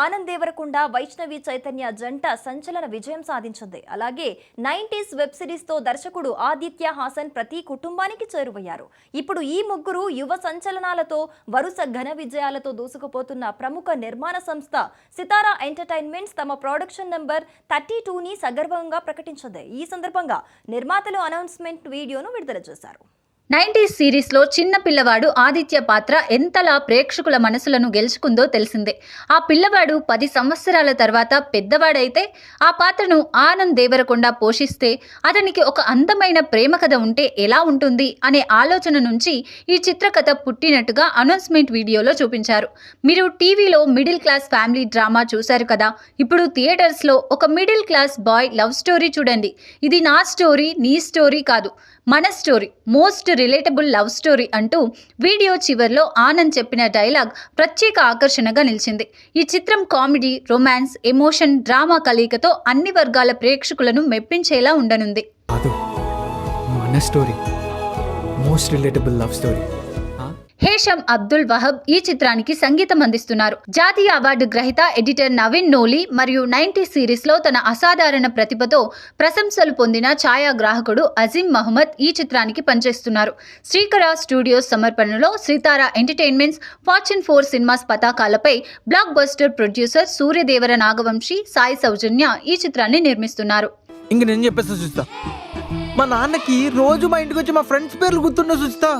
ఆనంద్ దేవరకొండ వైష్ణవి చైతన్య జంట సంచలన విజయం సాధించింది. అలాగే నైంటీస్ వెబ్ సిరీస్తో దర్శకుడు ఆదిత్య హాసన్ ప్రతి కుటుంబానికి చేరువయ్యారు. ఇప్పుడు ఈ ముగ్గురు యువ సంచలనాలతో వరుస ఘన విజయాలతో దూసుకుపోతున్న ప్రముఖ నిర్మాణ సంస్థ సితారా ఎంటర్టైన్మెంట్స్ తమ ప్రొడక్షన్ నెంబర్ థర్టీ టూని సగర్వంగా ప్రకటించింది. ఈ సందర్భంగా నిర్మాతలు అనౌన్స్మెంట్ వీడియోను విడుదల చేశారు. నైంటీస్ సిరీస్లో చిన్న పిల్లవాడు ఆదిత్య పాత్ర ఎంతలా ప్రేక్షకుల మనసులను గెలుచుకుందో తెలిసిందే. ఆ పిల్లవాడు పది సంవత్సరాల తర్వాత పెద్దవాడైతే ఆ పాత్రను ఆనంద్ దేవరకొండ పోషిస్తే అతనికి ఒక అందమైన ప్రేమ కథ ఉంటే ఎలా ఉంటుంది అనే ఆలోచన నుంచి ఈ చిత్రకథ పుట్టినట్టుగా అనౌన్స్మెంట్ వీడియోలో చూపించారు. మీరు టీవీలో మిడిల్ క్లాస్ ఫ్యామిలీ డ్రామా చూశారు కదా? ఇప్పుడు థియేటర్స్లో ఒక middle class boy love story చూడండి. ఇది నా స్టోరీ నీ స్టోరీ కాదు. మన story most relatable love story అంటూ వీడియో చివర్లో ఆనంద్ చెప్పిన డైలాగ్ ప్రత్యేక ఆకర్షణగా నిలిచింది. ఈ చిత్రం కామెడీ రొమాన్స్ ఎమోషన్ డ్రామా కలయికతో అన్ని వర్గాల ప్రేక్షకులను మెప్పించేలా ఉండనుంది. మన story most relatable love story Hesham Abdul Wahab ఈ చిత్రానికి సంగీతం అందిస్తున్నారు. జాతీయ అవార్డు గ్రహీత ఎడిటర్ నవీన్ నోలి మరియు నైన్టీ సిరీస్లో తన అసాధారణ ప్రతిభతో ప్రశంసలు పొందిన ఛాయాగ్రాహకుడు అజీం మహమ్మద్ ఈ చిత్రానికి పనిచేస్తున్నారు. శ్రీకర స్టూడియోస్ సమర్పణలో Srithara entertainments fortune four cinemas పతాకాలపై blockbuster producer Suryadevara Nagavamsi Sai Soujanya ఈ చిత్రాన్ని నిర్మిస్తున్నారు. ఇంక నేను చెప్పేస్తా చూస్తా మా నాన్నకి రోజు మా ఇంటికి వచ్చి మా ఫ్రెండ్స్ పేర్లు గుర్తుండే చూస్తా